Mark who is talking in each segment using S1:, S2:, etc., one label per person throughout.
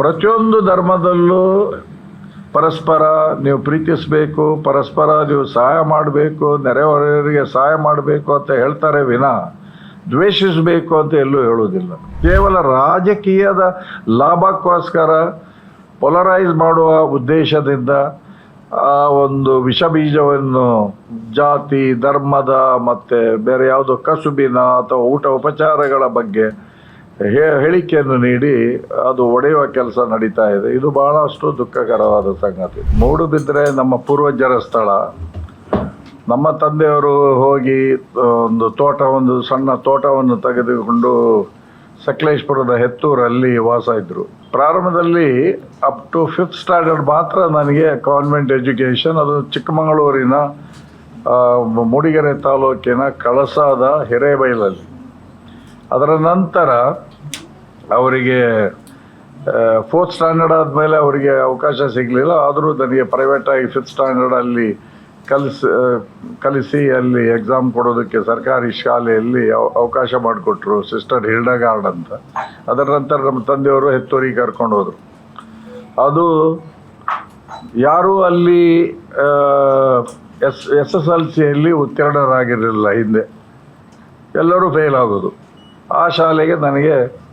S1: ಪ್ರತಿಯೊಂದು ಧರ್ಮದಲ್ಲೂ ಪರಸ್ಪರ ನೀವು ಪ್ರೀತಿಸಬೇಕು, ಪರಸ್ಪರ ನೀವು ಸಹಾಯ ಮಾಡಬೇಕು, ನೆರೆಹೊರೆಯವರಿಗೆ ಸಹಾಯ ಮಾಡಬೇಕು ಅಂತ ಹೇಳ್ತಾರೆ ವಿನ ದ್ವೇಷಿಸಬೇಕು ಅಂತ ಎಲ್ಲೂ ಹೇಳುವುದಿಲ್ಲ. ಕೇವಲ ರಾಜಕೀಯದ ಲಾಭಕ್ಕೋಸ್ಕರ ಪೊಲರೈಸ್ ಮಾಡುವ ಉದ್ದೇಶದಿಂದ ಆ ಒಂದು ವಿಷ ಬೀಜವನ್ನು ಜಾತಿ, ಧರ್ಮದ ಮತ್ತು ಬೇರೆ ಯಾವುದೋ ಕಸುಬಿನ ಅಥವಾ ಊಟ ಉಪಚಾರಗಳ ಬಗ್ಗೆ ಹೇಳಿಕೆಯನ್ನು ನೀಡಿ ಅದು ಒಡೆಯುವ ಕೆಲಸ ನಡೀತಾ ಇದೆ. ಇದು ಬಹಳಷ್ಟು ದುಃಖಕರವಾದ ಸಂಗತಿ. ಮೂಡುಬಿದ್ರೆ ನಮ್ಮ ಪೂರ್ವಜರ ಸ್ಥಳ. ನಮ್ಮ ತಂದೆಯವರು ಹೋಗಿ ಒಂದು ತೋಟ, ಒಂದು ಸಣ್ಣ ತೋಟವನ್ನು ತೆಗೆದುಕೊಂಡು ಸಕಲೇಶ್ಪುರದ ಹೆತ್ತೂರಲ್ಲಿ ವಾಸ ಇದ್ದರು ಪ್ರಾರಂಭದಲ್ಲಿ ಅಪ್ ಟು ಫಿಫ್ತ್ ಸ್ಟ್ಯಾಂಡರ್ಡ್ ಮಾತ್ರ ನನಗೆ ಕಾನ್ವೆಂಟ್ ಎಜುಕೇಷನ್ ಅದು ಚಿಕ್ಕಮಗಳೂರಿನ ಮೂಡಿಗೆರೆ ತಾಲೂಕಿನ ಕಳಸಾದ ಹಿರೇಬೈಲಲ್ಲಿ. ಅದರ ನಂತರ ಅವರಿಗೆ ಫೋರ್ತ್ ಸ್ಟ್ಯಾಂಡರ್ಡ್ ಆದಮೇಲೆ ಅವರಿಗೆ ಅವಕಾಶ ಸಿಗಲಿಲ್ಲ. ಆದರೂ ನನಗೆ ಪ್ರೈವೇಟಾಗಿ ಫಿಫ್ತ್ ಸ್ಟ್ಯಾಂಡರ್ಡಲ್ಲಿ ಕಲಿಸಿ ಕಲಿಸಿ ಅಲ್ಲಿ ಎಕ್ಸಾಮ್ ಕೊಡೋದಕ್ಕೆ ಸರ್ಕಾರಿ ಶಾಲೆಯಲ್ಲಿ ಅವ- ಅವಕಾಶ ಮಾಡಿಕೊಟ್ರು ಸಿಸ್ಟರ್ ಹಿಲ್ಡಗಾರ್ಡ್ ಅಂತ. ಅದರ ನಂತರ ನಮ್ಮ ತಂದೆಯವರು ಹೆತ್ತೂರಿಗೆ ಕರ್ಕೊಂಡು ಹೋದರು. ಅದು ಯಾರೂ ಅಲ್ಲಿ ಎಸ್ ಎಸ್ ಎಸ್ ಎಲ್ ಸಿಯಲ್ಲಿ ಉತ್ತೀರ್ಣರಾಗಿರಲಿಲ್ಲ ಹಿಂದೆ. ಎಲ್ಲರೂ ಫೇಲ್ ಆಗೋದು. ಆ ಶಾಲೆಗೆ ನನಗೆ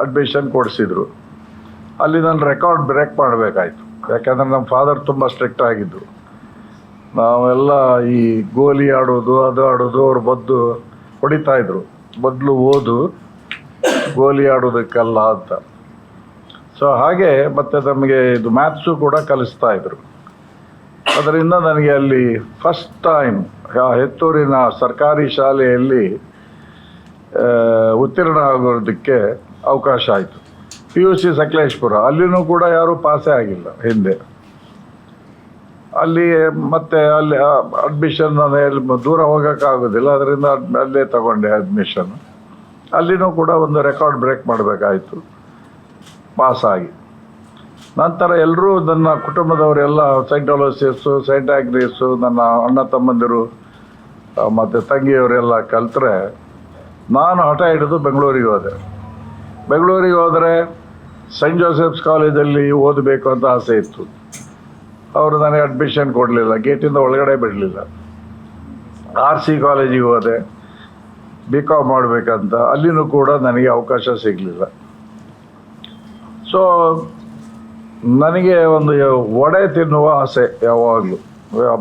S1: ಅಡ್ಮಿಷನ್ ಕೊಡಿಸಿದ್ರು. ಅಲ್ಲಿ ನಾನು ರೆಕಾರ್ಡ್ ಬ್ರೇಕ್ ಮಾಡಬೇಕಾಯ್ತು. ಯಾಕಂದ್ರೆ ನಮ್ಮ ಫಾದರ್ ತುಂಬ ಸ್ಟ್ರಿಕ್ಟ್ ಆಗಿದ್ದರು ನಾವೆಲ್ಲ ಈ ಗೋಲಿ ಆಡೋದು, ಅದು ಆಡೋದು, ಅವ್ರು ಬದ್ದು ಹೊಡಿತಾ ಇದ್ರು. ಮೊದಲು ಓದು, ಗೋಲಿ ಆಡೋದಕ್ಕಲ್ಲ ಅಂತ. ಸೊ ಹಾಗೆ ಮತ್ತೆ ನಮಗೆ ಇದು ಮ್ಯಾಥ್ಸು ಕೂಡ ಕಲಿಸ್ತಾ ಇದ್ರು. ಅದರಿಂದ ನನಗೆ ಅಲ್ಲಿ ಫಸ್ಟ್ ಟೈಮ್ ಹೆತ್ತೂರಿನ ಸರ್ಕಾರಿ ಶಾಲೆಯಲ್ಲಿ ಉತ್ತೀರ್ಣ ಆಗೋದಕ್ಕೆ ಅವಕಾಶ ಆಯಿತು. ಪಿ ಯು ಸಿ ಸಕಲೇಶ್ಪುರ, ಅಲ್ಲಿನೂ ಕೂಡ ಯಾರೂ ಪಾಸೇ ಆಗಿಲ್ಲ ಹಿಂದೆ. ಅಲ್ಲಿ ಮತ್ತೆ ಅಲ್ಲಿ ಅಡ್ಮಿಷನ್ ದೂರ ಹೋಗೋಕ್ಕಾಗೋದಿಲ್ಲ ಅದರಿಂದ ಅದ್- ಅಲ್ಲೇ ತಗೊಂಡೆ ಅಡ್ಮಿಷನ್ ಅಲ್ಲಿನೂ ಕೂಡ ಒಂದು ರೆಕಾರ್ಡ್ ಬ್ರೇಕ್ ಮಾಡಬೇಕಾಯಿತು. ಪಾಸಾಗಿ. ನಂತರ ಎಲ್ಲರೂ ನನ್ನ ಕುಟುಂಬದವರೆಲ್ಲ ಸೈಂಟ್ ಅಲೋಸಿಯಸ್ಸು ಸೈಂಟ್ ನನ್ನ ಅಣ್ಣ ತಮ್ಮಂದಿರು ಮತ್ತು ತಂಗಿಯವರೆಲ್ಲ ಕಲ್ತ್ರೆ ನಾನು ಹಠ ಹಿಡಿದು ಬೆಂಗಳೂರಿಗೆ ಹೋದೆ. ಬೆಂಗಳೂರಿಗೆ ಹೋದರೆ ಸೈಂಟ್ ಜೋಸೆಫ್ಸ್ ಕಾಲೇಜಲ್ಲಿ ಓದಬೇಕು ಅಂತ ಆಸೆ ಇತ್ತು. ಅವರು ನನಗೆ ಅಡ್ಮಿಷನ್ ಕೊಡಲಿಲ್ಲ ಗೇಟಿಂದ ಒಳಗಡೆ ಬಿಡಲಿಲ್ಲ. ಆರ್ ಸಿ ಕಾಲೇಜಿಗೆ ಹೋದೆ. ಬಿ ಕಾಮ್ ಮಾಡಬೇಕಂತ. ಅಲ್ಲಿನೂ ಕೂಡ ನನಗೆ ಅವಕಾಶ ಸಿಗಲಿಲ್ಲ. ಸೊ ನನಗೆ ಒಂದು ವಡೆ ತಿನ್ನುವ ಆಸೆ ಯಾವಾಗಲೂ.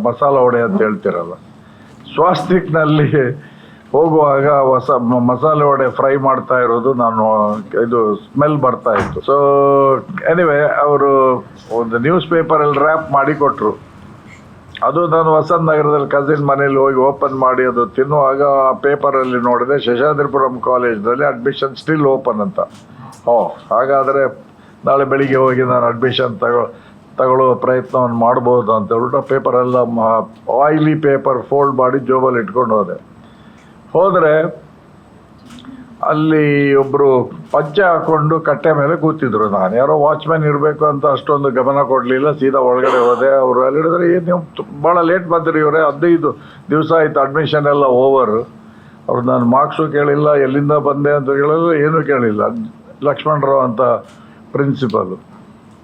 S1: ಮಸಾಲ ವಡೆ ಅಂತ ಹೇಳ್ತಿರಲ್ಲ. ಸ್ವಾಸ್ತಿಕ್ನಲ್ಲಿ ಹೋಗುವಾಗ ಹೊಸ ಮಸಾಲೆ ವಡೆ ಫ್ರೈ ಮಾಡ್ತಾ ಇರೋದು ನಾನು, ಇದು ಸ್ಮೆಲ್ ಬರ್ತಾ ಇತ್ತು. ಸೊ ಎನಿವೆ ಅವರು ಒಂದು ನ್ಯೂಸ್ ಪೇಪರಲ್ಲಿ ರ್ಯಾಪ್ ಮಾಡಿ ಕೊಟ್ಟರು ಅದು ನಾನು ವಸಂತ ನಗರದಲ್ಲಿ ಕಸಿನ್ ಮನೇಲಿ ಹೋಗಿ ಓಪನ್ ಮಾಡಿ ಅದು ತಿನ್ನುವಾಗ ಆ ಪೇಪರಲ್ಲಿ ನೋಡಿದೆ ಶೇಷಾದ್ರಿಪುರಂ ಕಾಲೇಜ್ನಲ್ಲಿ ಅಡ್ಮಿಷನ್ ಸ್ಟಿಲ್ ಓಪನ್ ಅಂತ. ಓ, ಹಾಗಾದರೆ ನಾಳೆ ಬೆಳಿಗ್ಗೆ ಹೋಗಿ ನಾನು ಅಡ್ಮಿಷನ್ ತಗೋ, ತಗೊಳ್ಳೋ ಪ್ರಯತ್ನವನ್ನು ಮಾಡ್ಬೋದು ಅಂತ ಹೇಳ್ಬಿಟ್ಟು ಪೇಪರೆಲ್ಲ ಆಯಿಲಿ ಪೇಪರ್ ಫೋಲ್ಡ್ ಮಾಡಿ ಜೋಬಲ್ಲಿ ಇಟ್ಕೊಂಡು ಹೋದೆ. ಹೋದರೆ ಅಲ್ಲಿ ಒಬ್ಬರು ಪಂಚೆ ಹಾಕೊಂಡು ಕಟ್ಟೆ ಮೇಲೆ ಕೂತಿದ್ರು ನಾನು. ಯಾರೋ ವಾಚ್ಮ್ಯಾನ್ ಇರಬೇಕು ಅಂತ ಅಷ್ಟೊಂದು ಗಮನ ಕೊಡಲಿಲ್ಲ. ಸೀದಾ ಒಳಗಡೆ ಹೋದೆ. ಅವರು ಅಲ್ಲಿ ಹೇಳಿದ್ರೆ ಏನು ನೀವು ಭಾಳ ಲೇಟ್ ಬಂದ್ರಿ ಇವರೇ. ಹದಿನೈದು ದಿವಸ ಆಯಿತು ಅಡ್ಮಿಷನ್ ಎಲ್ಲ ಓವರ್ ಅವ್ರು ನಾನು ಮಾರ್ಕ್ಸು ಕೇಳಿಲ್ಲ, ಎಲ್ಲಿಂದ ಬಂದೆ ಅಂತ ಕೇಳಿದ್ರು, ಏನೂ ಕೇಳಿಲ್ಲ. ಲಕ್ಷ್ಮಣರಾವ್ ಅಂತ ಪ್ರಿನ್ಸಿಪಲು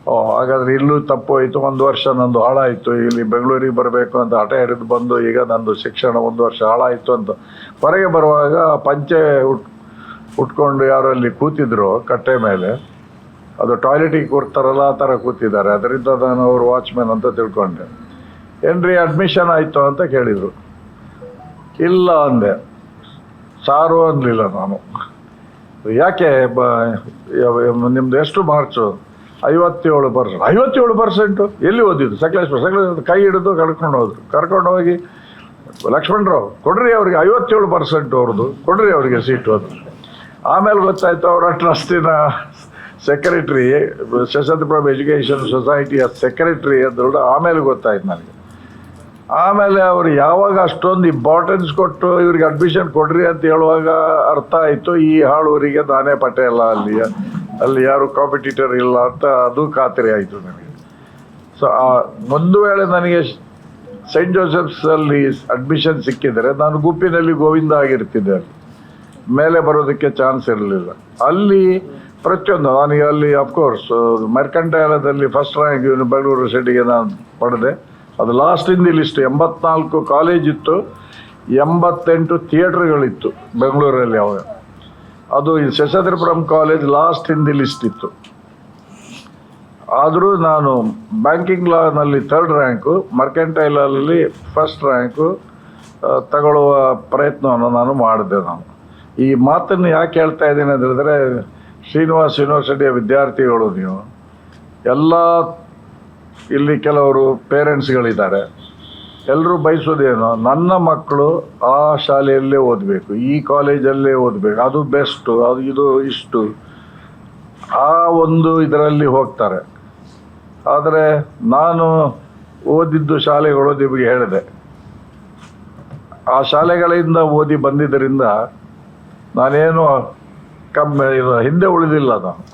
S1: ಓ, ಹಾಗಾದ್ರೆ ಇಲ್ಲೂ ತಪ್ಪು ಹೋಯಿತು ಒಂದು ವರ್ಷ ನಂದು ಹಾಳಾಯಿತು, ಇಲ್ಲಿ ಬೆಂಗಳೂರಿಗೆ ಬರಬೇಕು ಅಂತ ಹಠ ಹಿಡಿದು ಬಂದು ಈಗ ನಂದು ಶಿಕ್ಷಣ ಒಂದು ವರ್ಷ ಹಾಳಾಯಿತು ಅಂತ. ಹೊರಗೆ ಬರುವಾಗ ಪಂಚೆ ಉಟ್, ಉಟ್ಕೊಂಡು ಯಾರು ಅಲ್ಲಿ ಕೂತಿದ್ರು ಕಟ್ಟೆ ಮೇಲೆ. ಅದು ಟಾಯ್ಲೆಟಿಗೆ ಕೊಡ್ತಾರಲ್ಲ ಆ ಥರ ಕೂತಿದ್ದಾರೆ. ಅದರಿಂದ ನಾನು ಅವರು ವಾಚ್ಮ್ಯಾನ್ ಅಂತ ತಿಳ್ಕೊಂಡೆ. ಏನ್ರಿ ಅಡ್ಮಿಷನ್ ಆಯಿತು ಅಂತ ಕೇಳಿದರು. ಇಲ್ಲ ಅಂದೆ. ಸಾರು ಅನ್ನಲಿಲ್ಲ ನಾನು. ಯಾಕೆ ಬ ನಿಮ್ದು ಎಷ್ಟು ಮಾರ್ಕ್ಸು ಐವತ್ತೇಳು ಪರ್ಸೆಂಟ್, ಐವತ್ತೇಳು ಪರ್ಸೆಂಟು. ಎಲ್ಲಿ ಓದಿದ್ದು? ಸಕಲೇಶ್ವರ ಸಕಲೇಶ್ವರ ಕೈ ಹಿಡಿದು ಕರ್ಕೊಂಡು ಹೋದ್ರು. ಕರ್ಕೊಂಡು ಹೋಗಿ ಲಕ್ಷ್ಮಣರಾವ್ ಕೊಡ್ರಿ ಅವ್ರಿಗೆ ಐವತ್ತೇಳು ಪರ್ಸೆಂಟ್ ಅವ್ರದ್ದು, ಕೊಡ್ರಿ ಅವರಿಗೆ ಸೀಟು ಅದು. ಆಮೇಲೆ ಗೊತ್ತಾಯ್ತು ಅವರ ಟ್ರಸ್ಟಿನ ಸೆಕ್ರೆಟ್ರಿ ಶಶಾಂತಪ್ರಭು ಎಜುಕೇಷನ್ ಸೊಸೈಟಿಯ ಸೆಕ್ರೆಟ್ರಿ ಅಂತ ಆಮೇಲೆ ಗೊತ್ತಾಯ್ತು ನನಗೆ. ಆಮೇಲೆ ಅವರು ಯಾವಾಗ ಅಷ್ಟೊಂದು ಇಂಪಾರ್ಟೆನ್ಸ್ ಕೊಟ್ಟು ಇವ್ರಿಗೆ ಅಡ್ಮಿಷನ್ ಕೊಡ್ರಿ ಅಂತ ಹೇಳುವಾಗ ಅರ್ಥ ಆಯಿತು, ಈ ಹಾಳೂರಿಗೆ ನಾನೇ ಪಟೇಲ ಅಲ್ಲ ಅಲ್ಲಿ ಯಾರು ಕಾಂಪಿಟೇಟರ್ ಇಲ್ಲ ಅಂತ ಅದು ಖಾತರಿ ಆಯಿತು ನನಗೆ. ಸೊ ಒಂದು ವೇಳೆ ನನಗೆ ಸೈಂಟ್ ಜೋಸೆಫ್ಸಲ್ಲಿ ಅಡ್ಮಿಷನ್ ಸಿಕ್ಕಿದರೆ ನಾನು ಗುಪ್ಪಿನಲ್ಲಿ ಗೋವಿಂದ ಆಗಿರ್ತಿದ್ದೆ ಅಲ್ಲಿ. ಮೇಲೆ ಬರೋದಕ್ಕೆ ಚಾನ್ಸ್ ಇರಲಿಲ್ಲ. ಅಲ್ಲಿ ಪ್ರತಿಯೊಂದು ನನಗೆ ಅಲ್ಲಿ ಅಫ್ಕೋರ್ಸ್ ಮರ್ಕಂಟೈಲದಲ್ಲಿ ಫಸ್ಟ್ ರ್ಯಾಂಕ್ ಬೆಂಗಳೂರು ಸಿಟಿಗೆ ನಾನು ಪಡೆದೆ. ಅದು ಲಾಸ್ಟ್ ಇನ್ ದಿ ಲಿಸ್ಟ್ ಎಂಬತ್ನಾಲ್ಕು ಕಾಲೇಜ್ ಇತ್ತು, ಎಂಬತ್ತೆಂಟು ಥಿಯೇಟ್ರ್ಗಳಿತ್ತು ಬೆಂಗಳೂರಲ್ಲಿ ಅವಾಗ. ಅದು Seshadripuram college last in the list ಇತ್ತು. ಆದರೂ ನಾನು ಬ್ಯಾಂಕಿಂಗ್ ಲಾನಲ್ಲಿ ಥರ್ಡ್ ರ್ಯಾಂಕು ಮರ್ಕೆಂಟೈಲಲ್ಲಿ ಫಸ್ಟ್ ರ್ಯಾಂಕು ತಗೊಳ್ಳುವ ಪ್ರಯತ್ನವನ್ನು ನಾನು ಮಾಡಿದೆ ನಾನು. ಈ ಮಾತನ್ನು ಯಾಕೆ ಹೇಳ್ತಾ ಇದ್ದೀನಿ ಅಂತ ಹೇಳಿದ್ರೆ, ಶ್ರೀನಿವಾಸ್ ಯೂನಿವರ್ಸಿಟಿಯ ವಿದ್ಯಾರ್ಥಿಗಳು ನೀವು, ಎಲ್ಲ ಇಲ್ಲಿ ಕೆಲವರು ಪೇರೆಂಟ್ಸ್ಗಳಿದ್ದಾರೆ ಎಲ್ಲರೂ ಬಯಸೋದೇನು, ನನ್ನ ಮಕ್ಕಳು ಆ ಶಾಲೆಯಲ್ಲೇ ಓದಬೇಕು, ಈ ಕಾಲೇಜಲ್ಲೇ ಓದಬೇಕು, ಅದು ಬೆಸ್ಟು ಅದು ಇದು ಇಷ್ಟು. ಆ ಒಂದು ಇದರಲ್ಲಿ ಹೋಗ್ತಾರೆ. ಆದರೆ ನಾನು ಓದಿದ್ದು ಶಾಲೆಗಳು ನಿಮಗೆ ಹೇಳಿದೆ. ಆ ಶಾಲೆಗಳಿಂದ ಓದಿ ಬಂದಿದ್ದರಿಂದ ನಾನೇನು ಕಮ್ಮಿ ಹಿಂದೆ ಉಳಿದಿಲ್ಲ ನಾನು.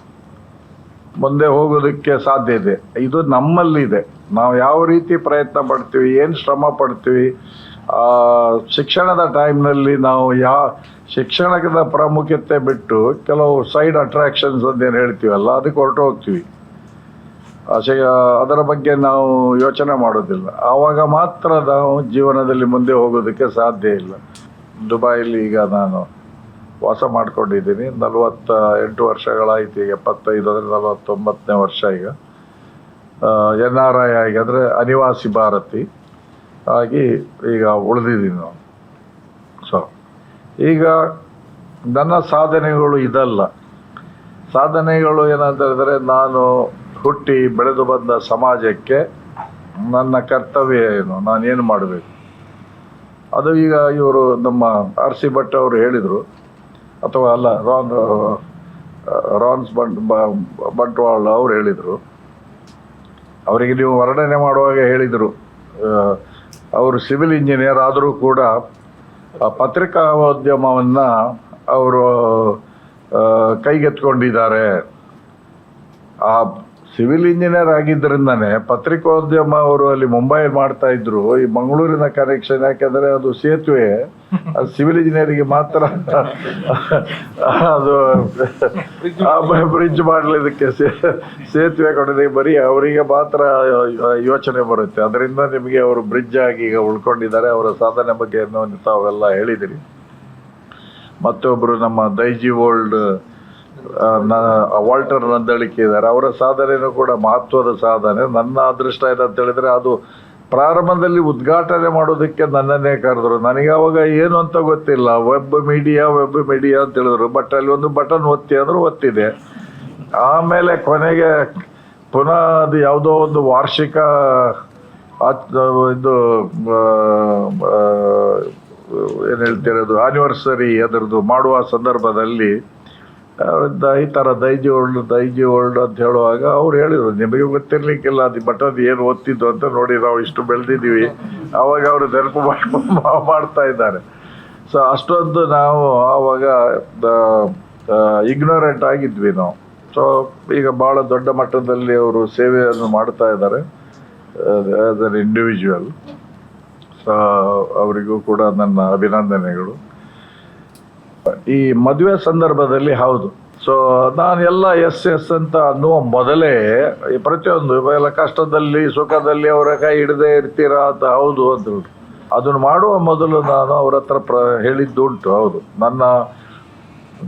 S1: ಮುಂದೆ ಹೋಗೋದಕ್ಕೆ ಸಾಧ್ಯ ಇದೆ. ಇದು ನಮ್ಮಲ್ಲಿದೆ. ನಾವು ಯಾವ ರೀತಿ ಪ್ರಯತ್ನ ಪಡ್ತೀವಿ, ಏನು ಶ್ರಮ ಪಡ್ತೀವಿ ಶಿಕ್ಷಣದ ಟೈಮ್ನಲ್ಲಿ ನಾವು ಯಾ, ಶಿಕ್ಷಣದ ಪ್ರಾಮುಖ್ಯತೆ ಬಿಟ್ಟು ಕೆಲವು ಸೈಡ್ ಅಟ್ರಾಕ್ಷನ್ಸ್ ಅಂತ ಏನು ಹೇಳ್ತೀವಲ್ಲ, ಅದಕ್ಕೆ ಹೊರಟು ಹೋಗ್ತೀವಿ. ಅದರ ಬಗ್ಗೆ ನಾವು ಯೋಚನೆ ಮಾಡೋದಿಲ್ಲ. ಆವಾಗ ಮಾತ್ರ ನಾವು ಜೀವನದಲ್ಲಿ ಮುಂದೆ ಹೋಗೋದಕ್ಕೆ ಸಾಧ್ಯ ಇಲ್ಲ. ದುಬೈಲಿ ಈಗ ನಾನು ವಾಸ ಮಾಡ್ಕೊಂಡಿದ್ದೀನಿ. ನಲವತ್ತ ಎಂಟು ವರ್ಷಗಳಾಯ್ತು, ಈಗ ಎಪ್ಪತ್ತೈದು ಅಂದರೆ ನಲವತ್ತೊಂಬತ್ತನೇ ವರ್ಷ ಈಗ. ಎನ್ ಆರ್ ಐ ಆಗಿ ಅಂದರೆ ಅನಿವಾಸಿ ಭಾರತಿ ಆಗಿ ಈಗ ಉಳಿದಿದ್ದೀನಿ ನಾನು. ಸೊ ಈಗ ನನ್ನ ಸಾಧನೆಗಳು ಇದಲ್ಲ. ಸಾಧನೆಗಳು ಏನಂತ ಹೇಳಿದ್ರೆ ನಾನು ಹುಟ್ಟಿ ಬೆಳೆದು ಬಂದ ಸಮಾಜಕ್ಕೆ ನನ್ನ ಕರ್ತವ್ಯ ಏನು? ನಾನು ಏನು ಮಾಡಬೇಕು? ಅದು ಈಗ ಇವರು ನಮ್ಮ ಆರ್ ಸಿ ಭಟ್ ಅವರು ಹೇಳಿದರು. ಅಥವಾ ಅಲ್ಲ, ರಾನ್, ರಾನ್ಸ್ ಬಂಟ್, ಬಂಟ್ವಾಳ್ ಅವ್ರು ಹೇಳಿದರು. ಅವರಿಗೆ ನೀವು ವರ್ಣನೆ ಮಾಡುವಾಗ ಹೇಳಿದರು. ಅವರು ಸಿವಿಲ್ ಇಂಜಿನಿಯರ್ ಆದರೂ ಕೂಡ, ಆ ಪತ್ರಿಕೋದ್ಯಮವನ್ನು ಅವರು ಕೈಗೆತ್ಕೊಂಡಿದ್ದಾರೆ ಆ ಸಿವಿಲ್ ಇಂಜಿನಿಯರ್ ಆಗಿದ್ದರಿಂದನೇ ಪತ್ರಿಕೋದ್ಯಮ ಅವರು ಅಲ್ಲಿ ಮುಂಬೈ ಮಾಡ್ತಾ ಇದ್ರು. ಈ ಮಂಗಳೂರಿನ ಕನೆಕ್ಷನ್ ಯಾಕೆಂದ್ರೆ ಅದು ಸೇತುವೆ. ಅದು ಸಿವಿಲ್ ಇಂಜಿನಿಯರಿಗೆ ಮಾತ್ರ ಅದು ಬ್ರಿಡ್ಜ್ ಮಾಡಲಿದ್ದಕ್ಕೆ ಸೇತುವೆ ಕೊಡೋದಕ್ಕೆ ಬರೀ ಅವರಿಗೆ ಮಾತ್ರ ಯೋಚನೆ ಬರುತ್ತೆ. ಅದರಿಂದ ನಿಮಗೆ ಅವರು ಬ್ರಿಡ್ಜ್ ಆಗಿ ಈಗ ಉಳ್ಕೊಂಡಿದ್ದಾರೆ. ಅವರ ಸಾಧನೆ ಬಗ್ಗೆ ಏನು ತಾವೆಲ್ಲ ಹೇಳಿದಿರಿ. ಮತ್ತೊಬ್ಬರು ನಮ್ಮ ದೈಜಿ ಓಲ್ಡ್ ವಾಲ್ಟರ್ ನಂದಳಿಕೆ ಇದ್ದಾರೆ. ಅವರ ಸಾಧನೆಯೂ ಕೂಡ ಮಹತ್ವದ ಸಾಧನೆ. ನನ್ನ ಅದೃಷ್ಟ ಇದೆ ಅಂತ ಹೇಳಿದ್ರೆ ಅದು ಪ್ರಾರಂಭದಲ್ಲಿ ಉದ್ಘಾಟನೆ ಮಾಡೋದಕ್ಕೆ ನನ್ನನ್ನೇ ಕರೆದ್ರು. ನನಗೆ ಅವಾಗ ಏನು ಅಂತ ಗೊತ್ತಿಲ್ಲ. ವೆಬ್ ಮೀಡಿಯಾ ವೆಬ್ ಮೀಡಿಯಾ ಅಂತ ಹೇಳಿದ್ರು. ಬಟ್ ಅಲ್ಲಿ ಒಂದು ಬಟನ್ ಒತ್ತಿ ಅಂದ್ರೆ ಒತ್ತಿದೆ. ಆಮೇಲೆ ಕೊನೆಗೆ ಪುನಃ ಅದು ಯಾವುದೋ ಒಂದು ವಾರ್ಷಿಕ ಇದು ಏನು ಹೇಳ್ತಿರೋದು ಆನಿವರ್ಸರಿ ಅದರದ್ದು ಮಾಡುವ ಸಂದರ್ಭದಲ್ಲಿ ಈ ಥರ ದೈಜಿ ಓಲ್ಡ್ ದೈಜಿ ಓಲ್ಡ್ ಅಂತ ಹೇಳುವಾಗ ಅವ್ರು ಹೇಳಿದ್ರು, ನಿಮಗೆ ಗೊತ್ತಿರ್ಲಿಕ್ಕಿಲ್ಲ, ಅದು ಬಟನ್ ಏನು ಓದ್ತಿದ್ದು ಅಂತ ನೋಡಿ ನಾವು ಇಷ್ಟು ಬೆಳೆದಿದ್ದೀವಿ. ಆವಾಗ ಅವರು ನೆನಪು ಮಾಡ್- ಮಾಡ್ತಾ ಇದ್ದಾರೆ. ಸೊ ಅಷ್ಟೊಂದು ನಾವು ಆವಾಗ ಇಗ್ನೋರೆಂಟ್ ಆಗಿದ್ವಿ ನಾವು. ಸೊ ಈಗ ಭಾಳ ದೊಡ್ಡ ಮಟ್ಟದಲ್ಲಿ ಅವರು ಸೇವೆಯನ್ನು ಮಾಡ್ತಾ ಇದ್ದಾರೆ ಆಸ್ ಅನ್ ಇಂಡಿವಿಜುವಲ್ ಸೊ ಅವರಿಗೂ ಕೂಡ ನನ್ನ ಅಭಿನಂದನೆಗಳು. ಈ ಮದುವೆ ಸಂದರ್ಭದಲ್ಲಿ ಹೌದು. ಸೊ ನಾನು ಎಲ್ಲ ಎಸ್ ಎಸ್ ಅಂತ ಅನ್ನುವ ಮೊದಲೇ ಪ್ರತಿಯೊಂದು ಎಲ್ಲ ಕಷ್ಟದಲ್ಲಿ, ಸುಖದಲ್ಲಿ ಅವರ ಕೈ ಹಿಡದೆ ಇರ್ತೀರಾ ಅಂತ ಹೌದು ಅಂತ ಅದನ್ನು ಮಾಡುವ ಮೊದಲು ನಾನು ಅವ್ರ ಹತ್ರ ಪ್ರ ಹೇಳಿದ್ದುಂಟು ಹೌದು. ನನ್ನ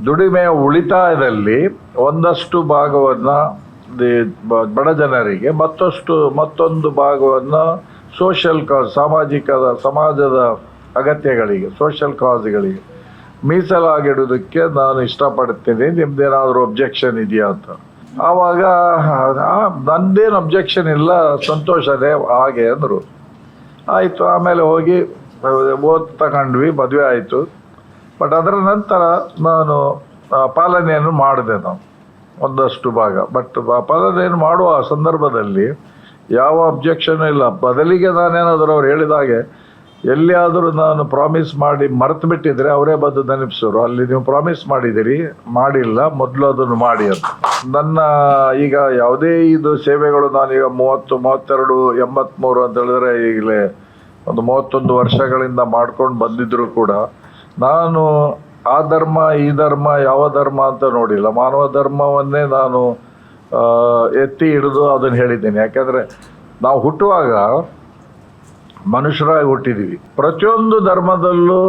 S1: ದುಡಿಮೆಯ ಉಳಿತಾಯದಲ್ಲಿ ಒಂದಷ್ಟು ಭಾಗವನ್ನು ಬಡ ಜನರಿಗೆ, ಮತ್ತಷ್ಟು, ಮತ್ತೊಂದು ಭಾಗವನ್ನು ಸೋಷಿಯಲ್ ಕಾಸ್ ಸಾಮಾಜಿಕ ಸಮಾಜದ ಅಗತ್ಯಗಳಿಗೆ ಸೋಷಿಯಲ್ ಕಾಸ್ಗಳಿಗೆ ಮೀಸಲಾಗಿಡೋದಕ್ಕೆ ನಾನು ಇಷ್ಟಪಡ್ತೀನಿ ನಿಮ್ದೇನಾದರೂ ಅಬ್ಜೆಕ್ಷನ್ ಇದೆಯಾ ಅಂತ. ಆವಾಗ ನಂದೇನು ಅಬ್ಜೆಕ್ಷನ್ ಇಲ್ಲ ಸಂತೋಷನೇ ಹಾಗೆ ಅಂದರು. ಆಯಿತು, ಆಮೇಲೆ ಹೋಗಿ, ಓದ್ ತಗೊಂಡ್ವಿ, ಮದುವೆ ಆಯಿತು. ಬಟ್ ಅದರ ನಂತರ ನಾನು ಪಾಲನೆಯನ್ನು ಮಾಡಿದೆ ನಾನು, ಒಂದಷ್ಟು ಭಾಗ. ಬಟ್ ಪಾಲನೆಯನ್ನು ಮಾಡುವ ಸಂದರ್ಭದಲ್ಲಿ ಯಾವ ಅಬ್ಜೆಕ್ಷನ್ ಇಲ್ಲ. ಬದಲಿಗೆ ನಾನೇನಾದರೂ ಅವ್ರು ಹೇಳಿದ ಹಾಗೆ ಎಲ್ಲಿಯಾದರೂ ನಾನು ಪ್ರಾಮಿಸ್ ಮಾಡಿ ಮರೆತು ಬಿಟ್ಟಿದ್ರೆ ಅವರೇ ಬಂದು ನೆನಪಿಸೋರು. ಅಲ್ಲಿ ನೀವು ಪ್ರಾಮಿಸ್ ಮಾಡಿದಿರಿ ಮಾಡಿಲ್ಲ, ಮೊದಲು ಅದನ್ನು ಮಾಡಿ ಅಂತ. ನನ್ನ ಈಗ ಯಾವುದೇ ಇದು ಸೇವೆಗಳು ನಾನೀಗ ಮೂವತ್ತು, ಮೂವತ್ತೆರಡು ಎಂಬತ್ತ್ಮೂರು ಅಂತ ಹೇಳಿದ್ರೆ ಈಗಲೇ ಒಂದು ಮೂವತ್ತೊಂದು ವರ್ಷಗಳಿಂದ ಮಾಡ್ಕೊಂಡು ಬಂದಿದ್ರು ಕೂಡ ನಾನು ಆ ಧರ್ಮ, ಈ ಧರ್ಮ, ಯಾವ ಧರ್ಮ ಅಂತ ನೋಡಿಲ್ಲ. ಮಾನವ ಧರ್ಮವನ್ನೇ ನಾನು ಎತ್ತಿ ಹಿಡಿದು ಅದನ್ನು ಹೇಳಿದ್ದೀನಿ. ಯಾಕೆಂದರೆ ನಾವು ಹುಟ್ಟುವಾಗ ಮನುಷ್ಯರಾಗಿ ಹುಟ್ಟಿದ್ದೀವಿ ಪ್ರತಿಯೊಂದು ಧರ್ಮದಲ್ಲೂ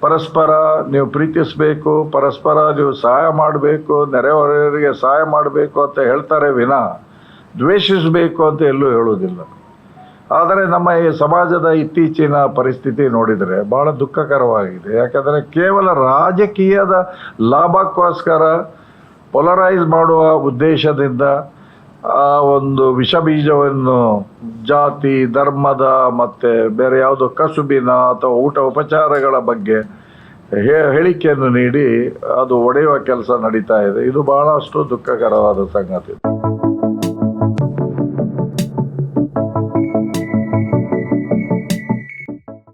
S1: ಪರಸ್ಪರ ನೀವು ಪ್ರೀತಿಸಬೇಕು, ಪರಸ್ಪರ ನೀವು ಸಹಾಯ ಮಾಡಬೇಕು, ನೆರೆಹೊರೆಯವರಿಗೆ ಸಹಾಯ ಮಾಡಬೇಕು ಅಂತ ಹೇಳ್ತಾರೆ ವಿನ ದ್ವೇಷಿಸಬೇಕು ಅಂತ ಎಲ್ಲೂ ಹೇಳುವುದಿಲ್ಲ. ಆದರೆ ನಮ್ಮ ಈ ಸಮಾಜದ ಇತ್ತೀಚಿನ ಪರಿಸ್ಥಿತಿ ನೋಡಿದರೆ ಬಹಳ ದುಃಖಕರವಾಗಿದೆ. ಯಾಕಂದರೆ ಕೇವಲ ರಾಜಕೀಯದ ಲಾಭಕ್ಕೋಸ್ಕರ ಪೊಲರೈಸ್ ಮಾಡುವ ಉದ್ದೇಶದಿಂದ ಆ ಒಂದು ವಿಷ ಬೀಜವನ್ನು ಜಾತಿ, ಧರ್ಮದ ಮತ್ತು ಬೇರೆ ಯಾವುದೋ ಕಸುಬಿನ ಅಥವಾ ಊಟ ಉಪಚಾರಗಳ ಬಗ್ಗೆ ಹೇಳಿಕೆಯನ್ನು ನೀಡಿ ಅದು ಒಡೆಯುವ ಕೆಲಸ ನಡೀತಾ ಇದೆ. ಇದು ಬಹಳಷ್ಟು ದುಃಖಕರವಾದ ಸಂಗತಿ.